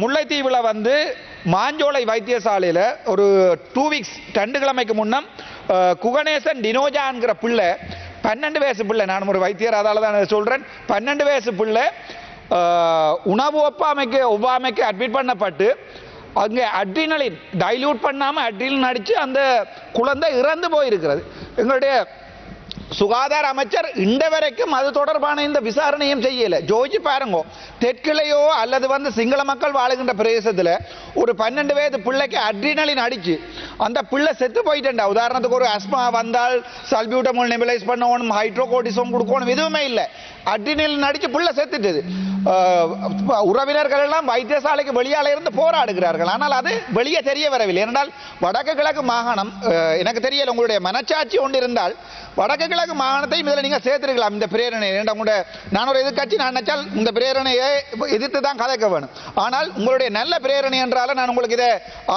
முல்லைத்தீவில் வந்து மாஞ்சோலை வைத்தியசாலையில் ஒரு டூ வீக்ஸ் ரெண்டு கிழமைக்கு முன்னம் குகணேசன் டினோஜான்கிற பிள்ளை பன்னெண்டு வயசு பிள்ளை நான் ஒரு வைத்தியர் அதால் தான் சொல்கிறேன் பன்னெண்டு வயசு பிள்ளை உணவு ஒப்பாமைக்கு ஒவ்வாமைக்கு அட்மிட் பண்ணப்பட்டு அங்கே அட்ரினலின் டைல்யூட் பண்ணாமல் அட்ரினலின் அடித்து அந்த குழந்தை இறந்து போயிருக்கிறது. எங்களுடைய சுகாதார அமைச்சர் இந்த வரைக்கும் அது தொடர்பான இந்த விசாரணையும் செய்யல. ஜோதி பாருங்க. தெற்கிளையோ அல்லது வந்து சிங்கள மக்கள் வாழுகின்ற பிரதேசத்தில் ஒரு பன்னெண்டு வயது பிள்ளைக்கு அட்ரினலின் அடிச்சு அந்த பிள்ளை செத்து போயிட்டேன்டா. உதாரணத்துக்கு ஒரு அஸ்மா வந்தால் சல்பியூட்டமோல் நெபிலைஸ் பண்ணணும் ஹைட்ரோகோட்டிசோம் கொடுக்கணும் எதுவுமே இல்லை. அட்ரினலின் அடிச்சு பிள்ளை செத்துட்டது. உறவினர்கள் எல்லாம் வைத்தியசாலைக்கு வெளியால இருந்து போராடுகிறார்கள். ஆனால் அது வெளியே தெரிய வரவில்லை. ஏனென்றால் வடக்கு கிழக்கு மாகாணம் எனக்கு தெரியல உங்களுடைய மனச்சாட்சி ஒன்று இருந்தால் வடக்கு கிழக்கு மாகாணத்தையும் இதில் நீங்கள் சேர்த்திருக்கலாம். இந்த பிரேரணை ஏன்டா நான் ஒரு எதிர்கட்சி நான் நினைச்சால் இந்த பிரேரணையை எதிர்த்து தான் கதைக்க வேணும். ஆனால் உங்களுடைய நல்ல பிரேரணை என்றால நான் உங்களுக்கு இதை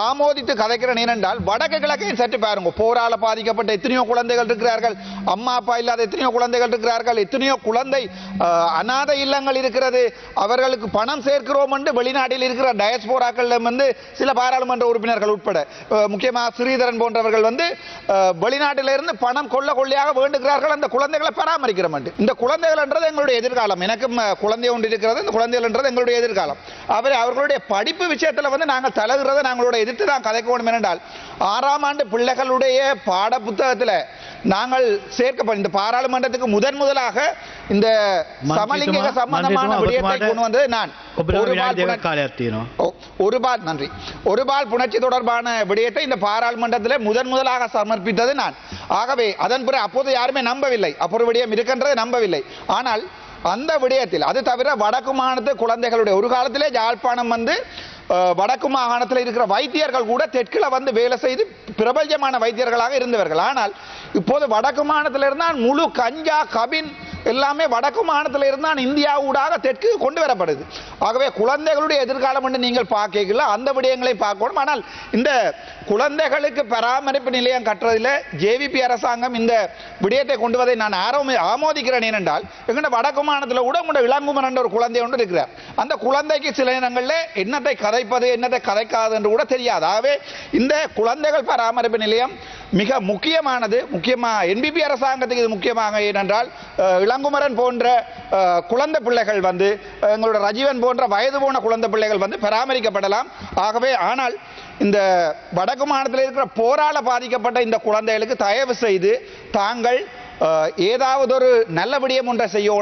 ஆமோதித்து கதைக்கிறேன். ஏனென்றால் வடக்கு கிழக்கையும் சற்று பாருங்க. போரால பாதிக்கப்பட்ட எத்தனையோ குழந்தைகள் இருக்கிறார்கள். அம்மா அப்பா இல்லாத எத்தனையோ குழந்தைகள் இருக்கிறார்கள். எத்தனையோ குழந்தை அநாத இல்லங்கள் இருக்கிறது. அவர்களுக்கு பணம் சேர்க்கிறோம் என்று வெளிநாட்டில் இருக்கிற டயஸ்போராக்கள் வந்து சில பாராளுமன்ற உறுப்பினர்கள் உட்பட முக்கியமாக ஸ்ரீதரன் போன்றவர்கள் வந்து வெளிநாட்டிலிருந்து பணம் கொள்ள கொள்ளையாக வேண்டுகிறார் வேண்டுகிறார்கள் அந்த குழந்தைகளை பராமரிக்கிற மாட்டேன் இந்த குழந்தைகள் என்றது எங்களுடைய எதிர்காலம். எனக்கும் குழந்தை ஒன்று இருக்கிறது இந்த குழந்தைகள்ன்றது எங்களுடைய எதிர்காலம். அவர் அவர்களுடைய படிப்பு விஷயத்தில் வந்து நாங்கள் தலகிறத நாங்களோட எதிர்த்து தான் கதைக்க வேண்டும் என்றால் ஆறாம் ஆண்டு பிள்ளைகளுடைய பாட புத்தகத்தில் நாங்கள் சேர்க்கப்படும் இந்த பாராளுமன்றத்துக்கு முதன் முதலாக இந்த சமலிங்க சம்பந்தமான விடயத்தை கொண்டு வந்தது நான். ஒரு பால் நன்றி. ஒரு பால் புணர்ச்சி தொடர்பான விடயத்தை இந்த பாராளுமன்றத்தில் முதன் முதலாக சமர்ப்பித்தது நான். ஆகவே அதன் பிறகு அப்போது யாருமே நம்பவில்லை. அப்புறம் விடயம் இருக்கின்றது நம்பவில்லை. ஆனால் அந்த விடயத்தில் அது தவிர வடக்கு மாகாணத்து குழந்தைகளுடைய ஒரு காலத்திலே யாழ்ப்பாணம் வந்து வடக்கு மாகாணத்தில் இருக்கிற வைத்தியர்கள் கூட தெற்கில் வந்து வேலை செய்து பிரபல்யமான வைத்தியர்களாக இருந்தவர்கள். ஆனால் இப்போது வடக்கு மாகாணத்தில் இருந்தால் முழு கஞ்சா கபின் எல்லாமே வடக்கு மாநிலத்தில் இருந்தால் இந்தியா ஊடாக தெற்கு கொண்டு வரப்படுது. ஆகவே குழந்தைகளுடைய எதிர்காலம் என்று நீங்கள் பார்க்கல அந்த விடயங்களை பார்க்கணும். ஆனால் இந்த குழந்தைகளுக்கு பராமரிப்பு நிலையம் கட்டுறதில் ஜேவிபி அரசாங்கம் இந்த விடயத்தை கொண்டு வதை நான் ஆரோமி ஆமோதிக்கிறேன். ஏனென்றால் எங்கள்ட வடக்கு மாநிலத்தில் கூட உங்களோட விளங்குமன் என்ற ஒரு குழந்தை ஒன்று இருக்கிறார். அந்த குழந்தைக்கு சில நேரங்களில் என்னத்தை கதைப்பது என்னத்தை கதைக்காது என்று கூட தெரியாது. ஆகவே இந்த குழந்தைகள் பராமரிப்பு நிலையம் மிக முக்கியமானது முக்கியமாக என்பிபி அரசாங்கத்துக்கு இது முக்கியமாக ஏனென்றால் இளங்குமரன் போன்ற குழந்தை பிள்ளைகள் வந்து எங்களோட ரஜீவன் போன்ற வயது போன குழந்தை பிள்ளைகள் வந்து பராமரிக்கப்படலாம். ஆகவே ஆனால் இந்த வடக்கு மாநிலத்தில் இருக்கிற போரால் பாதிக்கப்பட்ட இந்த குழந்தைகளுக்கு தயவு செய்து தாங்கள் ஏதாவது ஒரு நல்ல விடயம் ஒன்றை செய்யணும்.